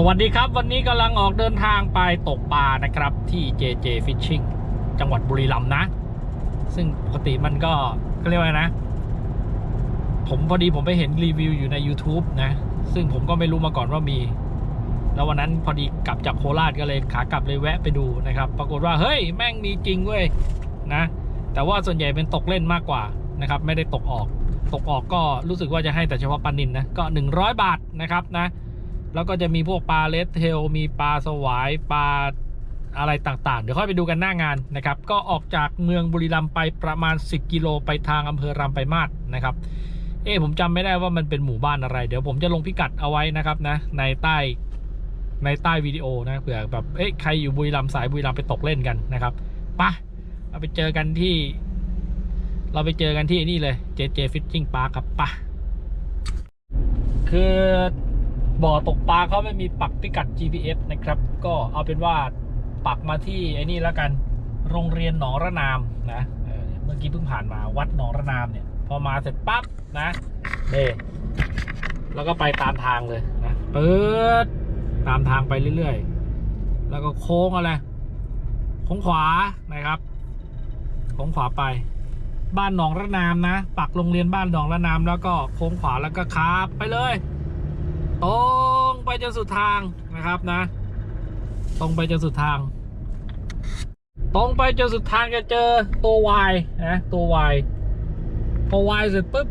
สวัสดีครับวันนี้กำลังออกเดินทางไปตกปลานะครับที่ JJ Fishing จังหวัดบุรีรัมย์นะ ซึ่งปกติมันก็ก็เรียกว่านะ ผมพอดีผมไปเห็นรีวิวอยู่ใน YouTube นะ ซึ่งผมก็ไม่รู้มาก่อนว่ามี แล้ววันนั้นพอดีกลับจากโคราชก็เลยขากลับเลยแวะไปดูนะครับ ปรากฏว่าเฮ้ยแม่งมีจริงเว้ยนะ แต่ว่าส่วนใหญ่เป็นตกเล่นมากกว่านะครับ ไม่ได้ตกออก ตกออกก็รู้สึกว่าจะให้แต่เฉพาะปลานินนะก็ 100 บาทนะครับนะ แล้วก็จะมีพวกปลาเลสเทล มีปลาสวายปลาอะไรต่างๆ เดี๋ยวค่อยไปดูกันหน้างานนะครับ ก็ออกจากเมืองบุรีรัมย์ไปประมาณ 10 กิโลไปทางอำเภอรำไปมาศนะครับ เอ๊ะผมจำไม่ได้ว่ามันเป็นหมู่บ้านอะไร เดี๋ยวผมจะลงพิกัดเอาไว้นะครับนะ ในใต้ในใต้วิดีโอนะเผื่อแบบเอ๊ะใครอยู่บุรีรัมย์สายบุรีรัมย์ไปตกเล่นกันนะครับปะเราไปเจอกันที่ เราไปเจอกันที่นี่เลย JJ Fishing Park ครับปะคือ บ่อตกปลาเขาไม่มีปักพิกัด GPS นะครับ ก็เอาเป็นว่าปักมาที่ไอ้นี่แล้วกันโรงเรียนหนองระนามนะเมื่อกี้เพิ่งผ่านมาวัดหนองระนามเนี่ย พอมาเสร็จปั๊บนะเน่แล้วก็ไปตามทางเลยนะเปิดตามทางไปเรื่อยๆ แล้วก็โค้งอะไรโค้งขวานะครับโค้งขวาไป บ้านหนองระนามนะ ปักโรงเรียนบ้านหนองระนามแล้วก็โค้งขวาแล้วก็ขับไปเลย ตรงไปจนสุดทางนะครับนะ ตรงไปจนสุดทาง ตรงไปจนสุดทางจะเจอตัว Y นะตัว Y พอ Y เสร็จปุ๊บ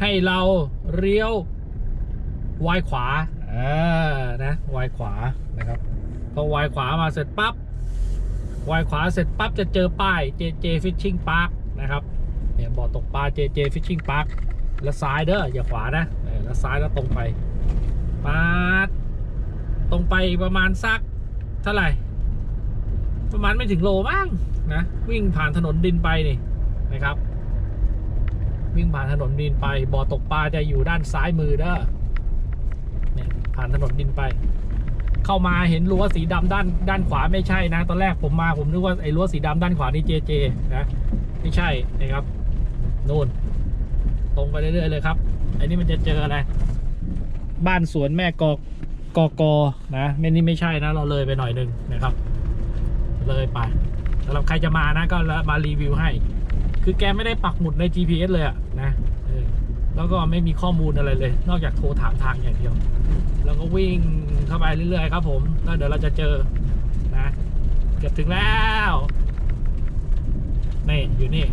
ให้เราเลี้ยว Y ขวาอ่านะ Y ขวานะครับพอ Y ขวามาเสร็จปั๊บ Y ขวาเสร็จปั๊บจะเจอป้าย JJ Fishing Park นะครับเนี่ยบ่อตกปลา JJ Fishing Park แล้วซ้ายเด้ออย่าขวานะ แล้วซ้ายแล้วตรงไปปาดตรงไปประมาณสักเท่าไหร่ ประมาณไม่ถึงโลมั้งนะ วิ่งผ่านถนนดินไปนี่นะครับ วิ่งผ่านถนนดินไปบ่อตกปลาจะอยู่ด้านซ้ายมือเด้อเนี่ยผ่านถนนดินไป เข้ามาเห็นรั้วสีดำด้านด้านขวาไม่ใช่นะ ตอนแรกผมมาผมนึกว่าไอ้รั้วสีดำด้านขวานี่เจเจนะไม่ใช่นะครับนู่นตรงไปเรื่อยๆเลยครับ อันนี้มันจะเจออะไร บ้านสวนแม่กอกกอกอนะไม่นี่ไม่ใช่นะ เราเลยไปหน่อยหนึงนะครับ เลยไปสำหรับใครจะมานะก็มารีวิวให้ คือแกไม่ได้ปักหมุดใน GPS เลยอะนะเออแล้วก็ไม่มีข้อมูลอะไรเลย นอกจากโทรถามทางอย่างเดียว แล้วก็วิ่งเข้าไปเรื่อยๆครับ ผมแล้วเดี๋ยวเราจะเจอนะเกือบถึงแล้วนี่อยู่นี่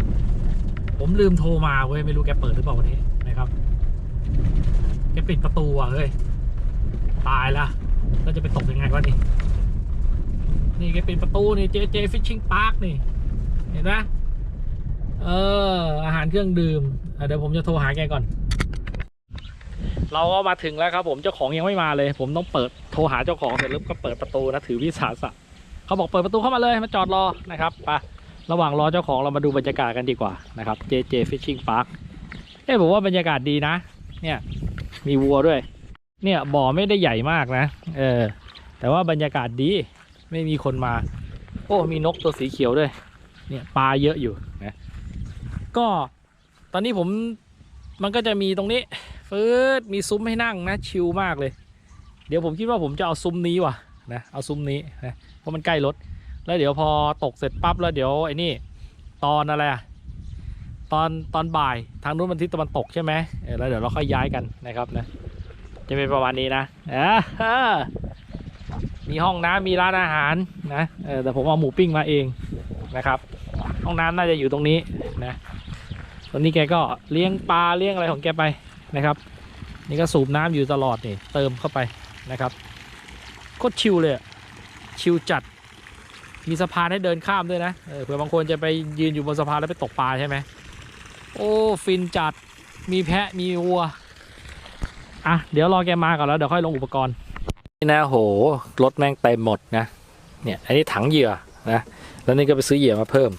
ผมลืมโทรมาเว้ยไม่รู้แกเปิดหรือเปล่าวันนี้ แกปิดประตูอะเฮ้ย ตายละแล้วจะไปตกยังไงวะนี่ นี่แกปิดประตูนี่เจเจฟิชชิงพาร์คนี่ เห็นไหมเออ อาหารเครื่องดื่ม เดี๋ยวผมจะโทรหาแกก่อน เราก็มาถึงแล้วครับ ผมเจ้าของยังไม่มาเลย ผมต้องเปิดโทรหาเจ้าของเสร็จแล้วก็เปิดประตูนะถือวิสาสะเขาบอกเปิดประตูเข้ามาเลยมาจอดรอนะครับไประหว่างรอเจ้าของเรามาดูบรรยากาศกันดีกว่านะครับ JJ Fishing Park เอ้ผมว่าบรรยากาศดีนะ เนี่ย มีวัวด้วย เนี่ยบ่อไม่ได้ใหญ่มากนะ เออ แต่ว่าบรรยากาศดี ไม่มีคนมา โอ้ มีนกตัวสีเขียวด้วย เนี่ยปลาเยอะอยู่นะ ก็ตอนนี้ผมมันก็จะมีตรงนี้ฟืดมีซุ้มให้นั่งนะชิลมากเลย เดี๋ยวผมคิดว่าผมจะเอาซุ้มนี้ว่ะนะเอาซุ้มนี้นะเพราะมันใกล้รถแล้วเดี๋ยวพอตกเสร็จปั๊บแล้วเดี๋ยวไอ้นี่ตอนอะไรอะ ตอนตอนบ่ายทางนู้นมันทิศตะวันตกใช่ไหมเออแล้วเดี๋ยวเราค่อยย้ายกันนะครับนะ จะเป็นประมาณนี้นะอ่ามีห้องน้ำมีร้านอาหารนะเออแต่ผมเอาหมูปิ้งมาเองนะครับ ห้องน้ำน่าจะอยู่ตรงนี้นะตอนนี้แกก็เลี้ยงปลาเลี้ยงอะไรของแกไปนะครับ นี่ก็สูบน้ำอยู่ตลอดนี่เติมเข้าไปนะครับโคตรชิลเลยอะชิลจัดมีสะพานให้เดินข้ามด้วยนะเออเผื่อบางคนจะไปยืนอยู่บนสะพานแล้วไปตกปลาใช่ไหม โอ้ฟินจัดมีแพะมีวัว อะ เดี๋ยวรอแกมาก่อนแล้วเดี๋ยวค่อยลงอุปกรณ์ นี่นะโหรถแม่งเต็มหมดนะ เนี่ย อันนี้ถังเหยื่อนะ แล้วนี่ก็ไปซื้อเหยื่อมาเพิ่ม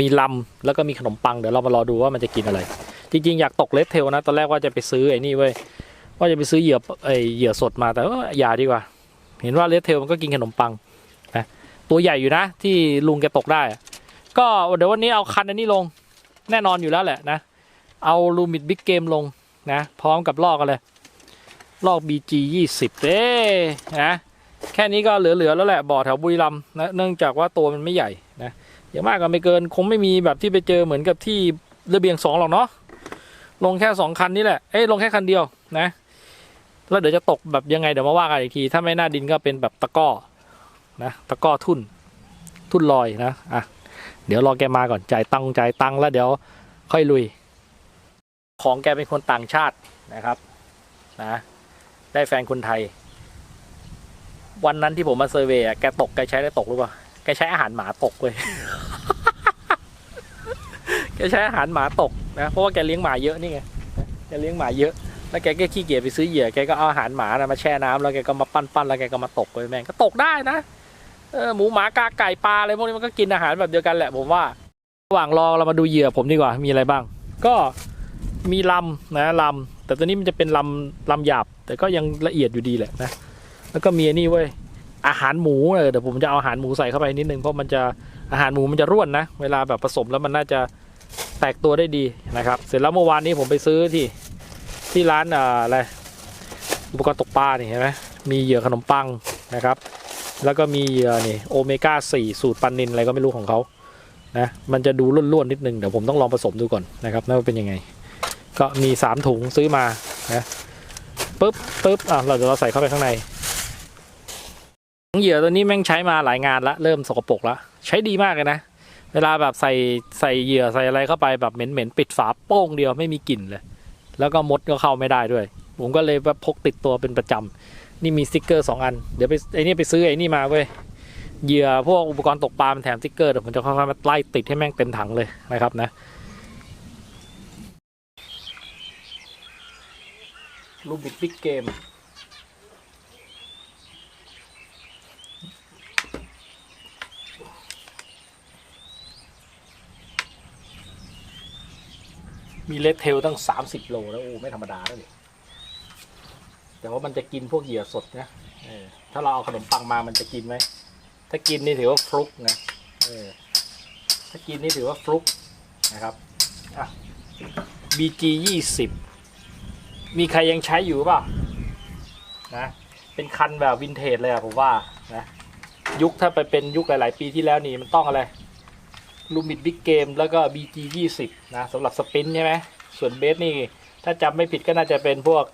มีลำแล้วก็มีขนมปังเดี๋ยวเรามารอดูว่ามันจะกินอะไร จริงๆ อยากตกเลสเทลนะ ตอนแรกว่าจะไปซื้อไอ้นี่เว้ยว่าจะไปซื้อเหยื่อไอ้เหยื่อสดมาแต่ว่าอย่าดีกว่า เห็นว่าเลสเทลมันก็กินขนมปังนะตัวใหญ่อยู่นะ ที่ลุงแกตกได้ ก็เดี๋ยววันนี้เอาคันอันนี้ลง แน่นอนอยู่แล้วแหละนะ เอาลูมิดบิ๊กเกมลงนะ พร้อมกับลอกกันเลย ลอก BG 20เด้นะ แค่นี้ก็เหลือ ๆ แล้วแหละ บ่อแถวบุรีรัมนะ เนื่องจากว่าตัวมันไม่ใหญ่นะอย่างมากก็ไม่เกิน คงไม่มีแบบที่ไปเจอเหมือนกับที่ระเบียงสองหรอกเนาะ ลงแค่สองคันนี่แหละ เอ้ยลงแค่คันเดียวนะ แล้วเดี๋ยวจะตกแบบยังไงเดี๋ยวมาว่ากันอีกที ถ้าไม่หน้าดินก็เป็นแบบตะก้อนะ ตะก้อทุ่น ทุ่นลอยนะ อะ เดี๋ยวรอแกมาก่อนจ่ายตังจ่ายตังแล้วเดี๋ยวค่อยลุย ของแกเป็นคนต่างชาตินะครับนะได้แฟนคนไทย วันนั้นที่ผมมาเซอร์เวย์อะแกตกแกใช้ได้ตกหรือเปล่าแกใช้อาหารหมาตกเว้ยแกใช้อาหารหมาตกนะเพราะว่าแกเลี้ยงหมาเยอะนี่ไงแกเลี้ยงหมาเยอะแล้วแกก็ขี้เกียจไปซื้อเหยื่อแกก็เอาอาหารหมานะมาแช่น้ำแล้วแกก็มาปั้นๆแล้วแกก็มาตกเลยแม่งก็ตกได้นะ เออหมูหมากาไก่ปลาอะไรพวกนี้มันก็กินอาหารแบบเดียวกันแหละผมว่าระหว่างรอเรามาดูเหยื่อผมดีกว่ามีอะไรบ้าง ก็มีลำนะลำแต่ตัวนี้มันจะเป็นลำลำหยาบ แต่ก็ยังละเอียดอยู่ดีแหละนะแล้วก็มีนี่เว้ยอาหารหมูเดี๋ยวผมจะเอาอาหารหมูใส่เข้าไปนิดนึงเพราะมันจะอาหารหมูมันจะร่วนนะเวลาแบบผสมแล้วมันน่าจะแตกตัวได้ดีนะครับ เสร็จแล้วเมื่อวานนี้ผมไปซื้อที่ที่ร้านออะไรอุปกรณ์ตกปลานี่เห็นไหมมีเหยื่อขนมปังนะครับ แล้วก็มีเหยื่อนี่โอเมก้า4สูตรปันนินอะไรก็ไม่รู้ของเขานะมันจะดูร่วนๆนิดนึง เดี๋ยวผมต้องลองผสมดูก่อนนะครับว่าเป็นยังไง ก็มีสามถุงซื้อมานะปุ๊บปุ๊บอะเราเดี๋ยวเราใส่เข้าไปข้างในเหยื่อตัวนี้แม่งใช้มาหลายงานละเริ่มสกปรกละใช้ดีมากเลยนะ เวลาแบบใส่ใส่เหยื่อใส่อะไรเข้าไปแบบเหม็นๆปิดฝาโป้งเดียวไม่มีกลิ่นเลย แล้วก็มดก็เข้าไม่ได้ด้วย ผมก็เลยแบบพกติดตัวเป็นประจำ นี่มีสติกเกอร์สองอัน เดี๋ยวไปไอ้นี่ไปซื้อไอ้นี่มาเว้ย เหยื่อพวกอุปกรณ์ตกปลามันแถมสติ๊กเกอร์เดี๋ยวผมจะค่อยๆมาไล่ติดให้แม่งเต็มถังเลยนะครับนะ ลูบิดบิ๊กเกม มีเลดเทลตั้ง 30 โลแล้วโอ้ไม่ธรรมดาแล้วเนี่ย แต่ว่ามันจะกินพวกเหยื่อสดนะถ้าเราเอาขนมปังมามันจะกินไหม ถ้ากินนี่ถือว่าฟลุกนะถ้ากินนี่ถือว่าฟลุกนะครับอะ BG ยี่สิบมีใครยังใช้อยู่เปล่านะ เป็นคันแบบวินเทจเลยอะผมว่านะยุคถ้าไปเป็นยุคหลาย ๆ ปีที่แล้วนี่มันต้องอะไรลูมิดบิ๊กเกมแล้วก็ BG ยี่สิบนะสำหรับสปินใช่ไหมส่วนเบสนี่ ถ้าจำไม่ผิดก็น่าจะเป็นพวก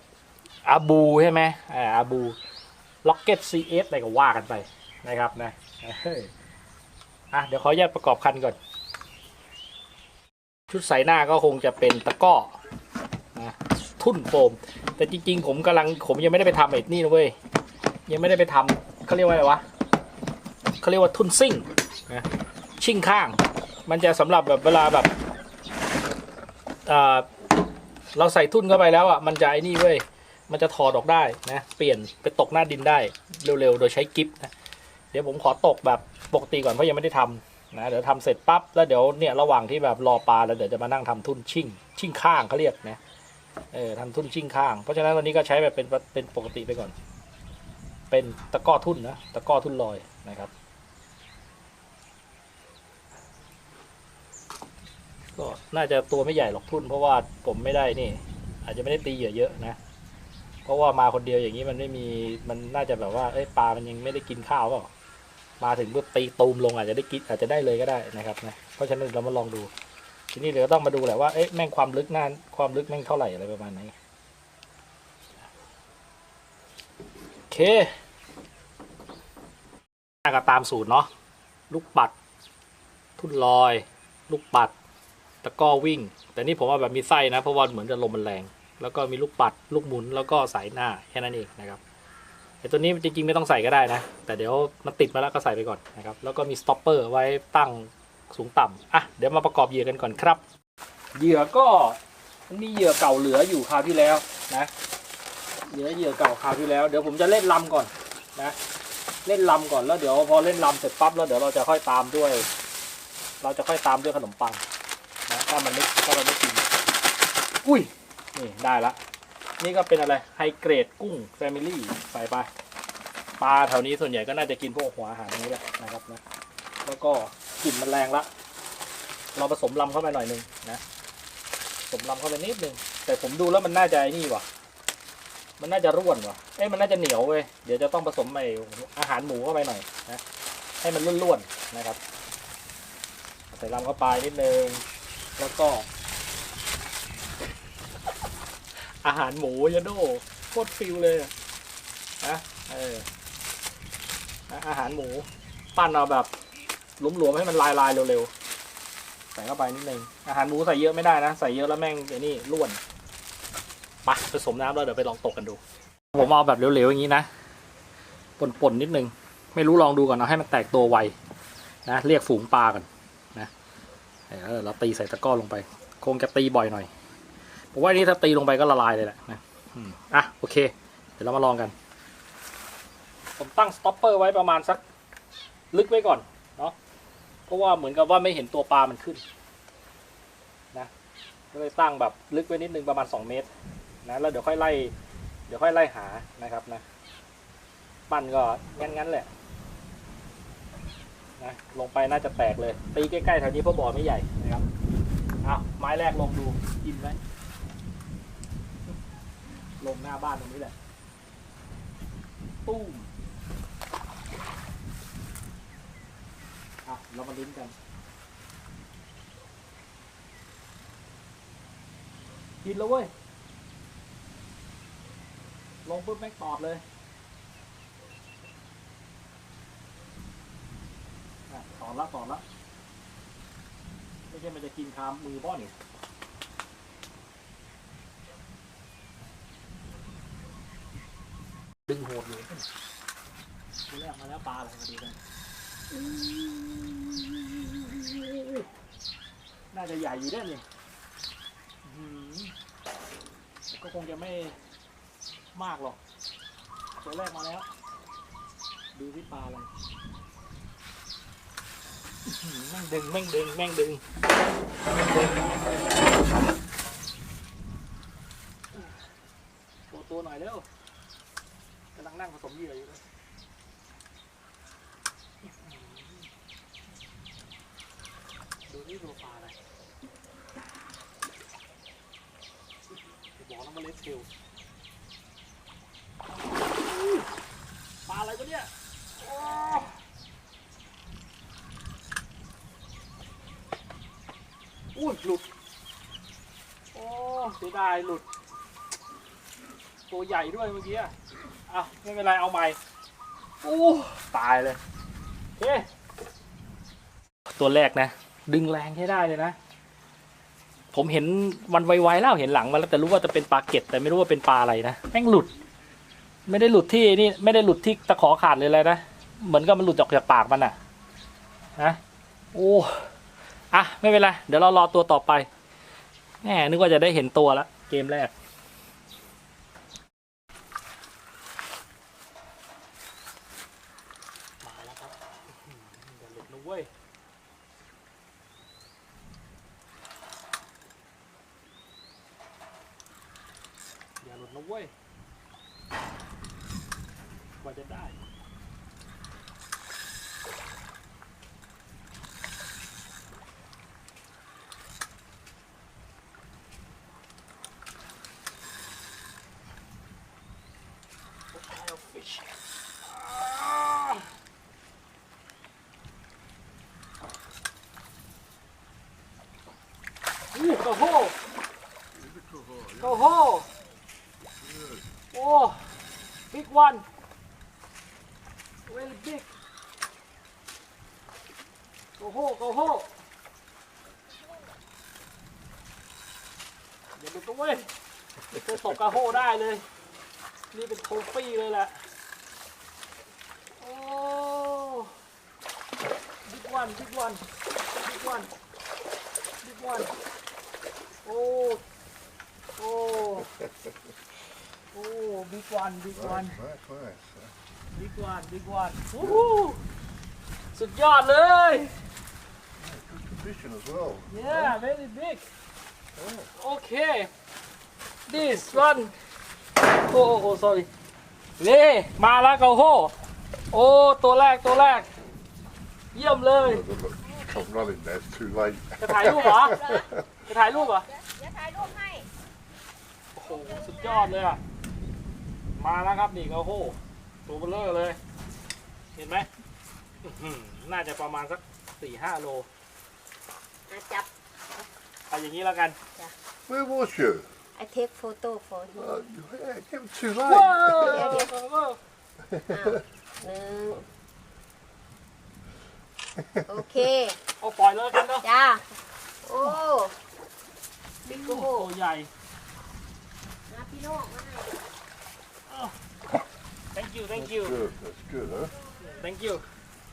อาบูใช่ไหมอ่าอาบูล็อกเก็ตซีเอสอะไรก็ว่ากันไปนะครับนะเฮ้ยอะเดี๋ยวขออนุญาตประกอบคันก่อน ชุดใส่หน้าก็คงจะเป็นตะก้อนะทุ่นโฟม แต่จริง ๆ ผมกำลังผมยังไม่ได้ไปทำไอ้นี่นะเว้ยยังไม่ได้ไปทำเขาเรียกว่าอะไรวะเขาเรียกว่าทุ่นซิ่งนะชิ่งข้าง มันจะสำหรับแบบเวลาแบบเราใส่ทุ่นเข้าไปแล้วอะมันจะไอ้นี่เว้ย มันจะถอดออกได้นะ เปลี่ยนไปตกหน้าดินได้เร็วๆ โดยใช้กิฟนะ เดี๋ยวผมขอตกแบบปกติก่อนเพราะยังไม่ได้ทำนะ เดี๋ยวทำเสร็จปั๊บแล้วเดี๋ยวเนี่ยระหว่างที่แบบรอปลาแล้วเดี๋ยวจะมานั่งทำทุ่นชิ่ง ชิ่งข้างเขาเรียกนะ เออทำทุ่นชิ่งข้าง เพราะฉะนั้นวันนี้ก็ใช้แบบเป็นเป็นปกติไปก่อน เป็นตะก้อทุ่นนะ ตะก้อทุ่นลอยนะครับก็น่าจะตัวไม่ใหญ่หรอกทุ่นเพราะว่าผมไม่ได้นี่ อาจจะไม่ได้ตีเหยื่อเยอะนะ เพราะว่ามาคนเดียวอย่างนี้มันไม่มีมันน่าจะแบบว่าเอ้ยปลามันยังไม่ได้กินข้าวเปล่ามาถึงปุ๊บตีตูมลงอาจจะได้กินอาจจะได้เลยก็ได้นะครับนะเพราะฉะนั้นเรามาลองดู ทีนี้เดี๋ยวต้องมาดูแหละว่าเอ๊ะแม่งความลึกนานความลึกแม่งเท่าไหร่อะไรประมาณไหนโอเคก็ตามสูตรเนาะลูกปัด ทุ่นลอย ลูกปัดตะก้อวิ่ง แต่นี่ผมว่าแบบมีไส้นะเพราะว่าเหมือนจะลมมันแรง แล้วก็มีลูกปัดลูกหมุนแล้วก็สายหน้าแค่นั้นเองนะครับไอตัวนี้จริงๆไม่ต้องใส่ก็ได้นะ แต่เดี๋ยวมันติดมาแล้วก็ใส่ไปก่อนนะครับแล้วก็มีสต็อปเปอร์ไว้ตั้งสูงต่ำอะเดี๋ยวมาประกอบเหยื่อกันก่อนครับ เหยื่อก็มันมีเหยื่อเก่าเหลืออยู่คราวที่แล้วนะเหลือเหยื่อเก่าคราวที่แล้วเดี๋ยวผมจะเล่นลำก่อนนะเล่นลำก่อนแล้วเดี๋ยวพอเล่นลำเสร็จปั๊บแล้วเดี๋ยวเราจะค่อยตามด้วย เราจะค่อยตามด้วยขนมปังนะถ้ามันไม่ถ้าเราไม่กินอุ้ย นี่ได้ละ นี่ก็เป็นอะไรไฮเกรดกุ้งแฟมิลี่ใส่ไปปลาแถวนี้ส่วนใหญ่ก็น่าจะกินพวกหัวอาหารนี้แหละนะครับนะแล้วก็กลิ่นมันแรงละ เราผสมลำเข้าไปหน่อยนึงนะผสมลำเข้าไปนิดนึงแต่ผมดูแล้วมันน่าจะไอ้นี่ว่ะ มันน่าจะร่วนว่ะเอ้ยมันน่าจะเหนียวเว้ยเดี๋ยวจะต้องผสมไออาหารหมูเข้าไปหน่อยนะให้มันร่วนๆนะครับ ใส่ลำเข้าไปนิดนึงแล้วก็ อาหารหมูยะโดโคตรฟิลเลยนะเอออาหารหมู ปั้นเอาแบบหลวมๆให้มันลายๆเร็วๆ ใส่เข้าไปนิดนึง อาหารหมูใส่เยอะไม่ได้นะ ใส่เยอะแล้วแม่งไอ้นี่ร่วนไปผสมน้ำแล้วเดี๋ยวไปลองตกกันดู ผมเอาแบบเหลวๆอย่างนี้นะป่นๆนิดนึง ไม่รู้ลองดูก่อนเอาให้มันแตกตัวไวนะ เรียกฝูงปลากันนะเออเราตีใส่ตะกร้อลงไป คงจะตีบ่อยหน่อย ผมว่าอันนี้ถ้าตีลงไปก็ละลายเลยแหละนะอืมอะโอเค เดี๋ยวเรามาลองกัน ผมตั้งสต็อปเปอร์ไว้ประมาณสักลึกไว้ก่อนเนาะเพราะว่าเหมือนกับว่าไม่เห็นตัวปลามันขึ้นนะก็เลยตั้งแบบลึกไว้นิดนึงประมาณสองเมตรนะแล้วเดี๋ยวค่อยไล่ เดี๋ยวค่อยไล่หานะครับนะปั้นก็งั้นงั้นๆแหละนะลงไปน่าจะแตกเลย ตีใกล้ๆแถวนี้เพราะบ่อไม่ใหญ่นะครับเอาไม้แรกลงดูกินไหม ลงหน้าบ้านตรงนี้แหละตุ้มเอาเรามาลุ้นกัน กินแล้วเว้ย ลงปุ๊บแม่งตอดเลยอะตอดละตอดละไม่ใช่มันจะกินคามมือบ้อนี่ ดึงโหดอยู่ดูแรกมาแล้วปลาอะไรมาดูกัน น่าจะใหญ่อยู่ได้เนี่ยก็คงจะไม่มากหรอก ตัวแรกมาแล้ว ดูที่ปลาอะไรแม่งดึงแม่งดึงแม่งดึงตัวตัวหน่อยเร็ว นั่งผสมเหยื่ออยู่เลยอื้อหือดูนี่ตัวปลาอะไรบอกนะมันเลสเทลปลาอะไรวะเนี่ยโอ้อุ้ยหลุด โอ้เสียดายหลุด ตัวใหญ่ด้วยเมื่อกี้ อะอะไม่เป็นไรเอาใหม่โอ้ตายเลยเฮ้ตัวแรกนะ ดึงแรงใช้ได้เลยนะ ผมเห็นวันไวๆแล้วเห็นหลังมาแล้วแต่รู้ว่าจะเป็นปลาเก็ดแต่ไม่รู้ว่าเป็นปลาอะไรนะแม่งหลุด ไม่ได้หลุดที่นี่ไม่ได้หลุดที่ตะขอขาดเลยเลยนะเหมือนกับมันหลุดออกจากปากมันอะนะโอ้อะไม่เป็นไรเดี๋ยวเรารอตัวต่อไปแหมนึกว่าจะได้เห็นตัวแล้วเกมแรก มาแล้วครับอื้อหืออย่าหลุดนะเว้ย อย่าหลุดนะเว้ย กว่าจะได้ fish. Ah. Ooh, go hole! Go hole! Oh, big one! Really big! Go hole, go hole! เดี๋ยวดูตัวเว้ยจะตกกระโฮได้เลย นี่เป็นโทฟี่เลยแหละ โอ้บิ๊กวันบิ๊กวันบิ๊กวันบิ๊กวัน โอ้ โอ้ โอ้ บิ๊กวันบิ๊กวัน Nice, nice, nice. บิ๊กวันบิ๊กวันโอ้โหสุดยอดเลย Good condition as well. yeah very big okay this one โอ้โอ้ sorry นี่มาแล้วเกาโฮโอ้ตัวแรกตัวแรก เยี่ยมเลย Look, look, Come running there, it's too late. จะถ่ายรูปเหรอ จะถ่ายรูปเหรอ เดี๋ยวถ่ายรูปให้ โอ้โห สุดยอดเลยอะ มาแล้วครับนี่เขาโหตัวเบลเลอร์เลย เห็นไหมอื้อหือน่าจะประมาณสักสี่ห้าโลมาจับ เอาอย่างนี้แล้วกัน Where was you? I take photo for him Uh, yeah, it was too ว้า late. เดี๋ยวเดี๋ยววอ้าวหนึ่งโอเค เอาปล่อยเลยกันเนาะ จ้า โอ้ บิ๊กโอ้โหตัวใหญ่นะพี่น้องมาให้ thank you thank That's you good. That's good, huh? thank you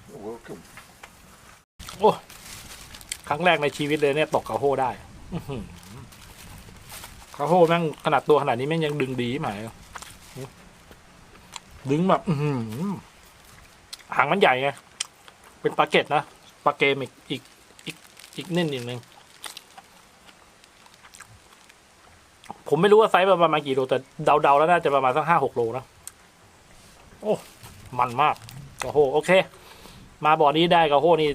You're welcome. โอ้ครั้งแรกในชีวิตเลยเนี่ยตกกระโฮได้อื้อหือกระโฮแม่งขนาดตัวขนาดนี้แม่งยังดึงดีไหมดึงแบบ อือหือหางมันใหญ่ไงเป็นปลาเก็ตนะปลาเกมอีกอีกอีกอีกนิ่นอีกหนึ่ง ผมไม่รู้ว่าไซส์ประมาณกี่โลแต่เดาๆแล้วน่าจะประมาณสักห้าหกโลนะโอ้มันมากกระโฮโอเค มาบ่อนี้ได้กระโฮนี่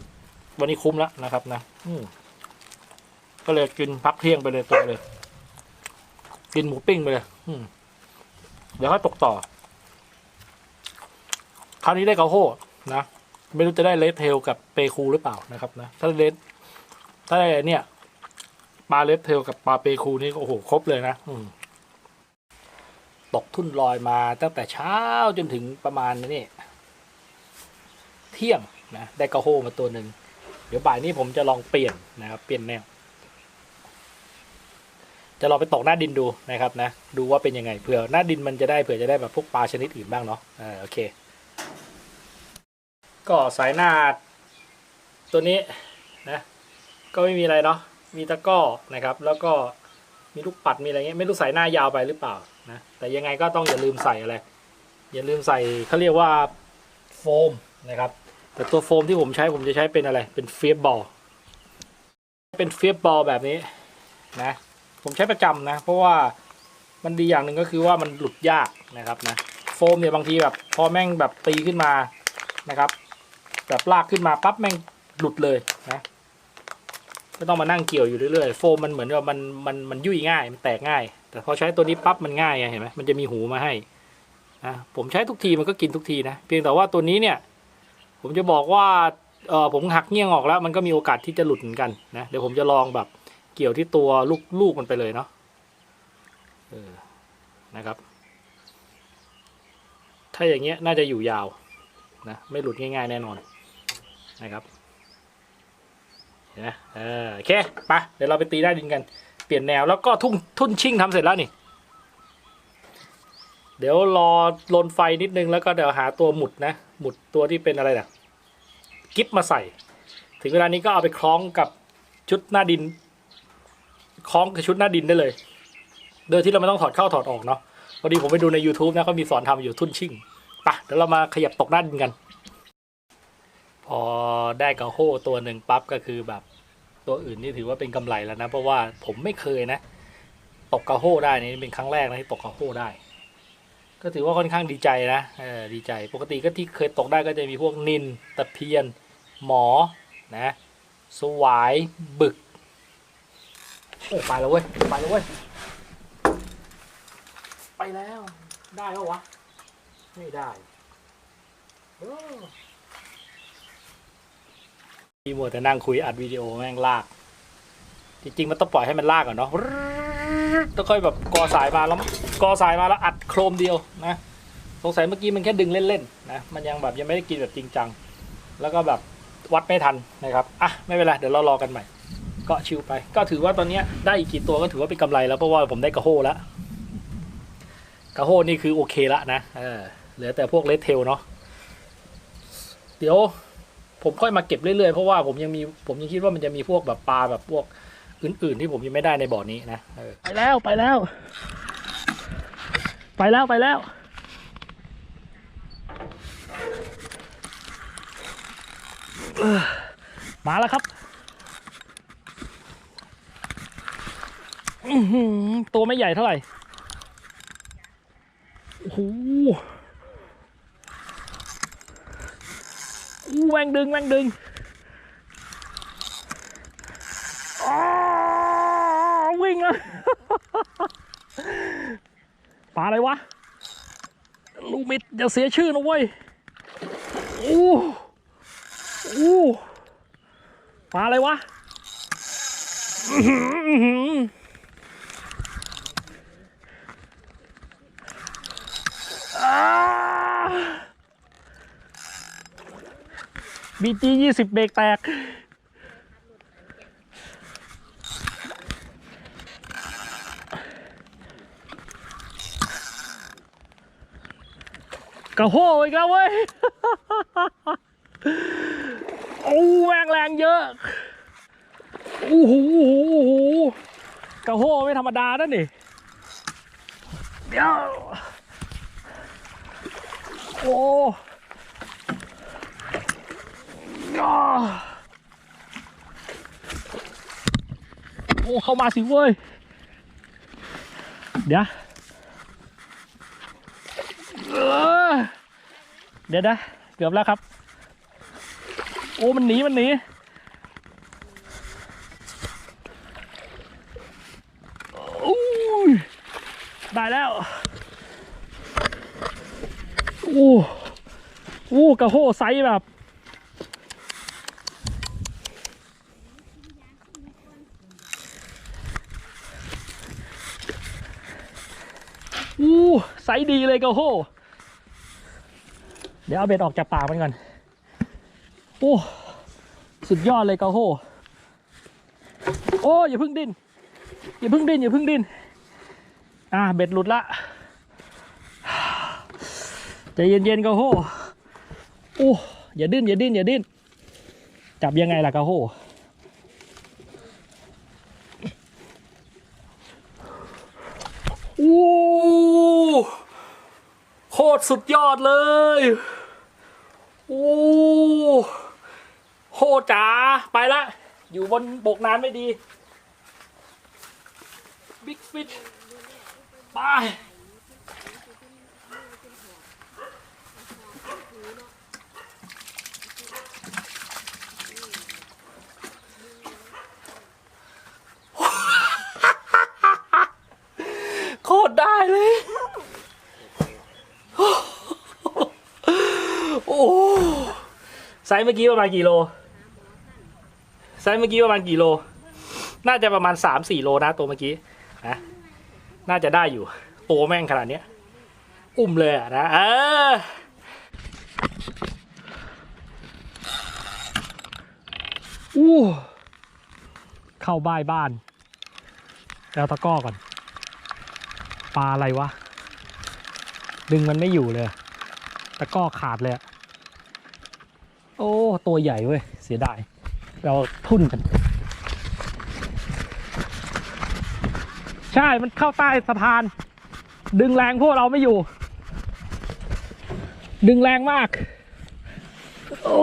วันนี้คุ้มแล้วนะครับนะอืก็เลยกินพักเที่ยงไปเลยตัวเลย กินหมูปิ้งไปเลยอืเดี๋ยวค่อยตกต่อ คราวนี้ได้กระโฮนะไม่รู้จะได้เลสเทลกับเปคูหรือเปล่านะครับ นะ ถ้าเลสถ้าได้เนี่ย ปลาเลสเทลกับปลาเปคูนี่ก็โอ้โหครบเลยนะอืตกทุ่นลอยมาตั้งแต่เช้าจนถึงประมาณนี่เที่ยงนะได้กระโฮมาตัวหนึ่งเดี๋ยวบ่ายนี้ผมจะลองเปลี่ยนนะครับเปลี่ยนแนว จะลองไปตกหน้าดินดูนะครับนะ ดูว่าเป็นยังไงเผื่อหน้าดินมันจะได้เผื่อจะได้แบบพวกปลาชนิดอื่นบ้างเนาะอ่าโอเค ก็สายหน้าตัวนี้นะ ก็ไม่มีอะไรเนาะ มีตะก้อนะครับ แล้วก็มีลูกปัดมีอะไรเงี้ยไม่รู้ใสายหน้ายาวไปหรือเปล่านะแต่ยังไงก็ต้องอย่าลืมใส่อะไร อย่าลืมใส่เขาเรียกว่าโฟมนะครับแต่ตัวโฟมที่ผมใช้ผมจะใช้เป็นอะไร เป็นเฟียบบอลเป็นเฟียบบอลแบบนี้นะผมใช้ประจำนะ เพราะว่ามันดีอย่างหนึ่งก็คือว่ามันหลุดยากนะครับนะโฟมเนี่ยบางทีแบบพอแม่งแบบตีขึ้นมานะครับ แบบลากขึ้นมาปั๊บแม่งหลุดเลยนะ ไม่ต้องมานั่งเกี่ยวอยู่เรื่อยๆ โฟมมันเหมือนว่ามันมันมันยุ่ยง่าย มันแตกง่าย แต่พอใช้ตัวนี้ปั๊บมันง่ายไงเห็นไหมมันจะมีหูมาให้นะผมใช้ทุกทีมันก็กินทุกทีนะ เพียงแต่ว่าตัวนี้เนี่ย ผมจะบอกว่าเออผมหักเงี้ยงออกแล้ว มันก็มีโอกาสที่จะหลุดเหมือนกันนะเดี๋ยวผมจะลองแบบเกี่ยวที่ตัวลูกลูกมันไปเลยเนาะเออนะครับ ถ้าอย่างเงี้ยน่าจะอยู่ยาวนะไม่หลุดง่าย ๆ แน่นอนนะครับ นไหมเออโอเคไปเดี๋ยวเราไปตีได้ดินกัน เปลี่ยนแนวแล้วก็ทุ่งทุ่นชิ่งทำเสร็จแล้วนี่ เดี๋ยวรอลนไฟนิดนึงแล้วก็เดี๋ยวหาตัวหมุดนะ หมุดตัวที่เป็นอะไรนะกิฟมาใส่ ถึงเวลานี้ก็เอาไปคล้องกับชุดหน้าดิน คล้องกับชุดหน้าดินได้เลย โดยที่เราไม่ต้องถอดเข้าถอดออกเนาะพอดีผมไปดูใน YouTube นะเขามีสอนทำอยู่ทุ่นชิ่งไปะเดี๋ยวเรามาขยับตกหน้าดินกัน พอได้กระโฮตัวหนึ่งปั๊บก็คือแบบ ตัวอื่นนี่ถือว่าเป็นกำไรแล้วนะ เพราะว่าผมไม่เคยนะ ตกกระโฮได้นี่เป็นครั้งแรกนะที่ตกกระโฮได้ ก็ถือว่าค่อนข้างดีใจนะเออดีใจปกติก็ที่เคยตกได้ก็จะมีพวกนินตะเพียน หมอนะสวายบึกโอ้ไปแล้วเว้ยไปแล้วเว้ยไปแล้วได้แล้ววะ ไม่ได้ เออพี่มัวแต่นั่งคุยอัดวิดีโอแม่งลาก จริงๆมันต้องปล่อยให้มันลากก่อนเนาะต้องค่อยแบบกอสายมาแล้วกอสายมาแล้วอัดโครมเดียวนะสงสัยเมื่อกี้มันแค่ดึงเล่นๆนะมันยังแบบยังไม่ได้กินแบบจริงจังแล้วก็แบบวัดไม่ทันนะครับอะไม่เป็นไรเดี๋ยวเรารอกันใหม่ ก็ชิวไป ก็ถือว่าตอนนี้ได้อีกกี่ตัวก็ถือว่าเป็นกำไรแล้วเพราะว่าผมได้กระโฮแล้วกระโฮนี่คือโอเคละนะเออเหลือแต่พวกเลดเทลเนาะเดี๋ยว ผมค่อยมาเก็บเรื่อยๆ เพราะว่าผมยังมีผมยังคิดว่ามันจะมีพวกแบบปลาแบบพวกอื่นๆ ที่ผมยังไม่ได้ในบ่อนี้นะไปแล้วไปแล้ว ไปแล้วไปแล้ว มาแล้วครับตัวไม่ใหญ่เท่าไหร่โอ้โห อู้แวงดึงแวงดึงอ้าววิ่งเลยปลาอะไรวะ ลูกมิดอย่าเสียชื่อนะเว้ยโอ้โอ้ปลาอะไรวะอ้า บีจียี่สิบเบรกแตก กระโหอีกแล้วเว้ย โอ้แรงแรงเยอะ โอ้โหโอ้โหโอ้โหกระโหไม่ธรรมดานะนี่ เดี๋ยว โอ้ โอ้เข้ามาสิเว้ย เดี๋ยวเดี๋ยวนะเกือบแล้วครับ โอ้มันหนีมันหนีโอ้ยได้แล้ว โอ้ โอ้กระโหไซส์แบบ อู้ไซส์ ดีเลยกระโห เดี๋ยวเอาเบ็ดออกจากปากมันก่อน โอ้ สุดยอดเลยกระโห โอ้อย่าพึ่งดิ้น อย่าพึ่งดิ้นอย่าพึ่งดิ้น อ่าเบ็ดหลุดละใจเย็นๆกระโห โอ้อย่าดิ้นอย่าดิ้นอย่าดิ้น จับยังไงล่ะกระโหโอ้ ตรสุดยอดเลยโอ้โหจ๋าไปละ อยู่บนบกนานไม่ดี บิ๊กฟิชไปโคตรได้เลย โอ้ไซส์เมื่อกี้ประมาณกี่โลไซส์เมื่อกี้ประมาณกี่โล น่าจะประมาณสามสี่โลนะตัวเมื่อกี้นะน่าจะได้อยู่ตัวแม่งขนาดเนี้ย อุ้มเลยอะนะเอออู้เข้าบ้ายบ้าน แล้วตะก้อก่อน ปลาอะไรวะ ดึงมันไม่อยู่เลยตะก้อขาดเลยโอ้ ตัวใหญ่เว้ย เสียดาย เราทุ่นกัน ใช่มันเข้าใต้สะพาน ดึงแรงพวกเราไม่อยู่ ดึงแรงมาก โอ้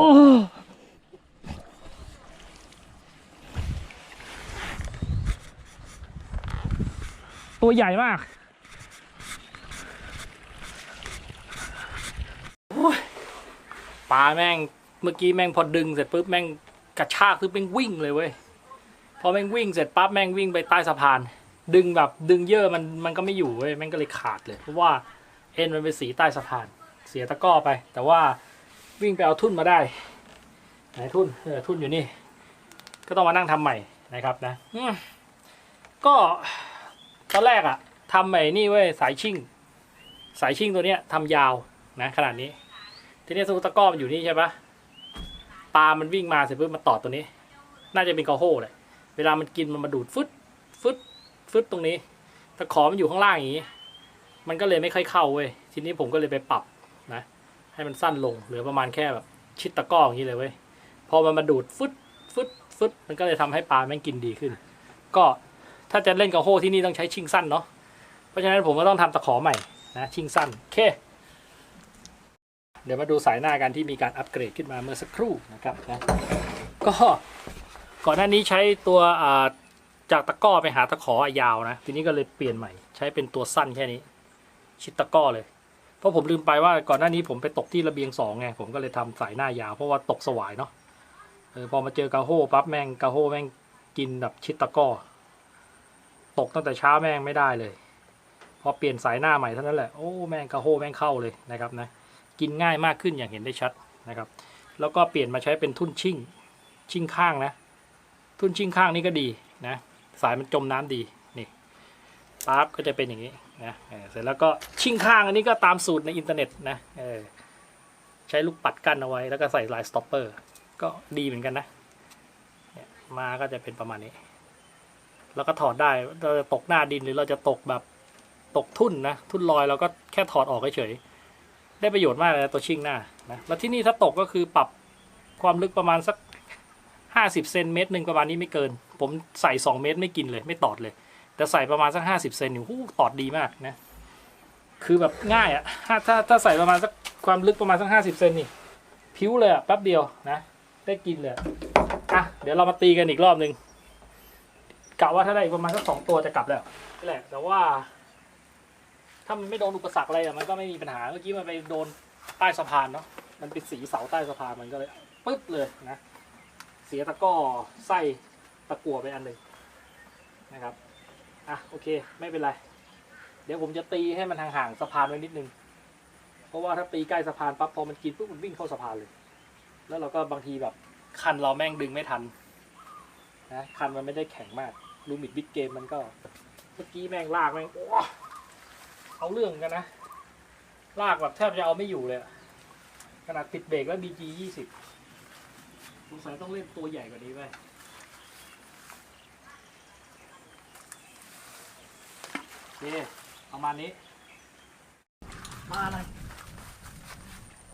ตัวใหญ่มาก ปลาแม่งเมื่อกี้แม่งพอดึงเสร็จปุ๊บแม่งกระชากคือแม่งวิ่งเลยเว้ยพอแม่งวิ่งเสร็จปั๊บแม่งวิ่งไปใต้สะพาน ดึงแบบดึงเยอะมันมันก็ไม่อยู่เว้ยแม่งก็เลยขาดเลยเพราะว่าเอ็นมันเป็นสีใต้สะพาน เสียตะก้อไป แต่ว่าวิ่งไปเอาทุ่นมาได้ไหนทุ่นเออทุ่นอยู่นี่ ก็ต้องมานั่งทำใหม่นะครับนะก็ตอนแรกอะทำใหม่นี่เว้ยสายชิ่ง สายชิ่งตัวเนี้ยทำยาวนะขนาดนี้ ทีนี้สมมติตะกร้อมันอยู่นี่ใช่ปะปลา มันวิ่งมาเสร็จปุ๊บมันตอดตัวนี้ น่าจะเป็นกระโห้แหละเวลามันกินมันมาดูดฟึดฟึดฟึดตรงนี้ ตะขอมันอยู่ข้างล่างอย่างนี้ มันก็เลยไม่ค่อยเข้าเว้ย ทีนี้ผมก็เลยไปปรับนะ ให้มันสั้นลง เหลือประมาณแค่แบบชิดตะกร้ออย่างนี้เลยเว้ย พอมันมาดูดฟึดฟึดฟึดมันก็เลยทำให้ปลาแม่งกินดีขึ้น ก็ถ้าจะเล่นกระโห้ที่นี่ต้องใช้ชิงสั้นเนาะ เพราะฉะนั้นผมก็ต้องทำตะขอใหม่นะชิงสั้น โอเค เดี๋ยวมาดูสายหน้ากันที่มีการอัปเกรดขึ้นมาเมื่อสักครู่นะครับนะก็ก่อนหน้านี้ใช้ตัวจากตะก้อไปหาตะขอยาวนะ ทีนี้ก็เลยเปลี่ยนใหม่ ใช้เป็นตัวสั้นแค่นี้ ชิดตะก้อเลย เพราะผมลืมไปว่าก่อนหน้านี้ผมไปตกที่ระเบียงสองไงผมก็เลยทำสายหน้ายาวเพราะว่าตกสวายเนาะเออพอมาเจอกาโฮปั๊บแม่งกาโฮแม่งกินแบบชิดตะก้อ ตกตั้งแต่เช้าแม่งไม่ได้เลย พอเปลี่ยนสายหน้าใหม่เท่านั้นแหละโอ้แม่งกะโฮแม่งเข้าเลยนะครับนะ กินง่ายมากขึ้นอย่างเห็นได้ชัดนะครับ แล้วก็เปลี่ยนมาใช้เป็นทุ่นชิ่งชิ่งข้างนะ ทุ่นชิ่งข้างนี่ก็ดีนะ สายมันจมน้ำดีนี่ปั๊บก็จะเป็นอย่างนี้นะเสร็จแล้วก็ชิ่งข้างอันนี้ก็ตามสูตรในอินเทอร์เน็ตนะใช้ลูกปัดกั้นเอาไว้แล้วก็ใส่ลายสต็อปเปอร์ก็ดีเหมือนกันนะเนี่ยมาก็จะเป็นประมาณนี้ แล้วก็ถอดได้เราจะตกหน้าดินหรือเราจะตกแบบตกทุ่นนะ ทุ่นลอยเราก็แค่ถอดออกเฉยๆ ได้ประโยชน์มากเลยนะตัวชิ่งหน้านะแล้วที่นี่ถ้าตกก็คือปรับความลึกประมาณสักห้าสิบเซนเมตรหนึ่งประมาณนี้ไม่เกิน ผมใส่สองเมตรไม่กินเลย ไม่ตอดเลย แต่ใส่ประมาณสักห้าสิบเซนนี่หูตอดดีมากนะ คือแบบง่ายอะถ้าถ้าถ้าใส่ประมาณสักความลึกประมาณสักห้าสิบเซนนี่พิ้วเลยอะแป๊บเดียวนะ ได้กินเลยอะอะเดี๋ยวเรามาตีกันอีกรอบหนึ่งกะว่าถ้าได้อีกประมาณสักสองตัวจะกลับแล้วนี่แหละแต่ว่า ถ้ามันไม่โดนอุปสรรคอะไรอะมันก็ไม่มีปัญหาเมื่อกี้มันไปโดนใต้สะพานเนาะมันเป็นสีเสาใต้สะพานมันก็เลยปึ๊บเลยนะเสียตะก้อไส้ตะกั่วไปอันหนึ่งนะครับอะโอเคไม่เป็นไร เดี๋ยวผมจะตีให้มันห่างๆสะพานไว้นิดนึง เพราะว่าถ้าตีใกล้สะพานปั๊บพอมันกินปุ๊บมันวิ่งเข้าสะพานเลย แล้วเราก็บางทีแบบคันเราแม่งดึงไม่ทันนะคันมันไม่ได้แข็งมากลูมิดบิ๊กเกมมันก็ เมื่อกี้แม่งลากแม่งโอ้ เอาเรื่องกันนะ ลากแบบแทบจะเอาไม่อยู่เลยขนาดปิดเบรกแล้ว BG ยี่สิบสงสัยต้องเล่นตัวใหญ่กว่านี้ไปโอเคประมาณนี้ มาเลย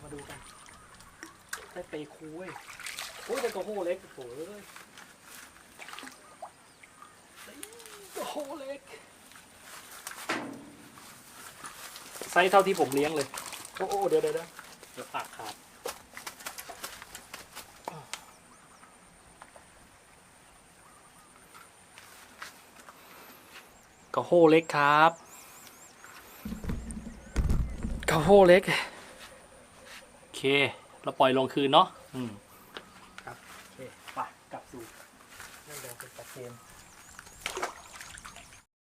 มาดูกัน ได้เปคูเว้ยโอ้ยเป็นตัวโหเล็กโอ้ยตัวโหเล็ก ไซส์เท่าที่ผมเลี้ยงเลย โอ้โอ้เดี๋ยวเดี๋ยวเดี๋ยวเดี๋ยวปากขาดกระโหเล็กครับกระโหเล็ก โอเค เราปล่อยลงคืนเนาะอืมครับโอเคไปกลับสู่ไม่เดี๋ยวเป็นตะเกม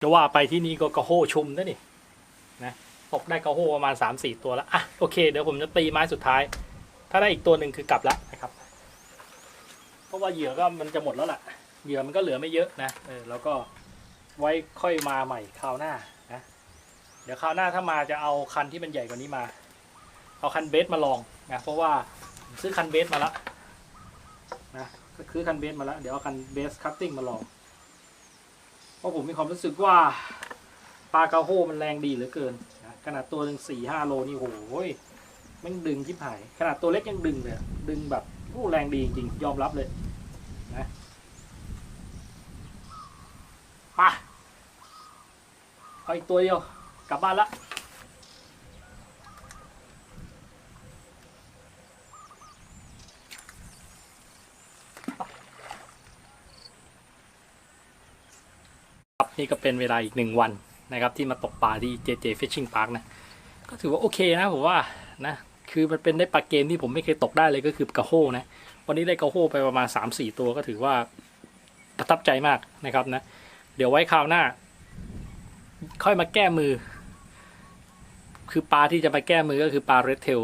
จะว่าไปที่นี่ก็กระโหชุมนะนี่นะ ตกได้กระโหประมาณสามสี่ตัวแล้วอะโอเค เดี๋ยวผมจะตีไม้สุดท้าย ถ้าได้อีกตัวหนึ่งคือกลับแล้วนะครับ เพราะว่าเหยื่อก็มันจะหมดแล้วล่ะ เหยื่อมันก็เหลือไม่เยอะนะเออแล้วก็ไว้ค่อยมาใหม่คราวหน้านะเดี๋ยวคราวหน้าถ้ามาจะเอาคันที่มันใหญ่กว่านี้มา เอาคันเบสมาลองนะเพราะว่าซื้อคันเบสมาแล้วนะก็คือคันเบสมาแล้ว เดี๋ยวเอาคันเบสคัตติ้งมาลอง เพราะผมมีความรู้สึกว่าปลากระโฮมันแรงดีเหลือเกิน ขนาดตัวหนึ่งสี่ห้าโลนี่โหยแมันดึงชิบหาย ขนาดตัวเล็กยังดึงเลยดึงแบบโอ้แรงดีจริงยอมรับเลยนะไปเอาอีกตัวเดียว กลับบ้านละครับนี่ก็เป็นเวลาอีกหนึ่งวัน นะครับที่มาตกปลาที่ JJ Fishing Park นะ ก็ถือว่าโอเคนะผมว่านะคือมันเป็นได้ปลาเกมที่ผมไม่เคยตกได้เลยก็คือกระโฮนะ วันนี้ได้กระโฮไปประมาณ 3-4 ตัวก็ถือว่าประทับใจมากนะครับนะ เดี๋ยวไว้คราวหน้า ค่อยมาแก้มือ คือปลาที่จะมาแก้มือก็คือปลาเรดเทล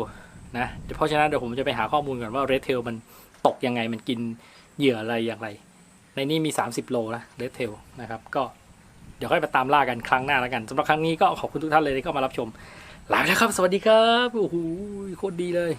นะเดี๋ยวเพราะฉะนั้นเดี๋ยวผมจะไปหาข้อมูลก่อนว่าเรดเทลมันตกยังไงมันกินเหยื่ออะไรอย่างไร ในนี้มี 30 โลนะเรดเทลนะครับก็ เดี๋ยวค่อยมาตามล่ากันครั้งหน้าแล้วกันสำหรับครั้งนี้ก็ขอบคุณทุกท่านเลยที่เข้ามารับชมลาไปแล้วครับ สวัสดีครับโอ้โหโคตรดีเลย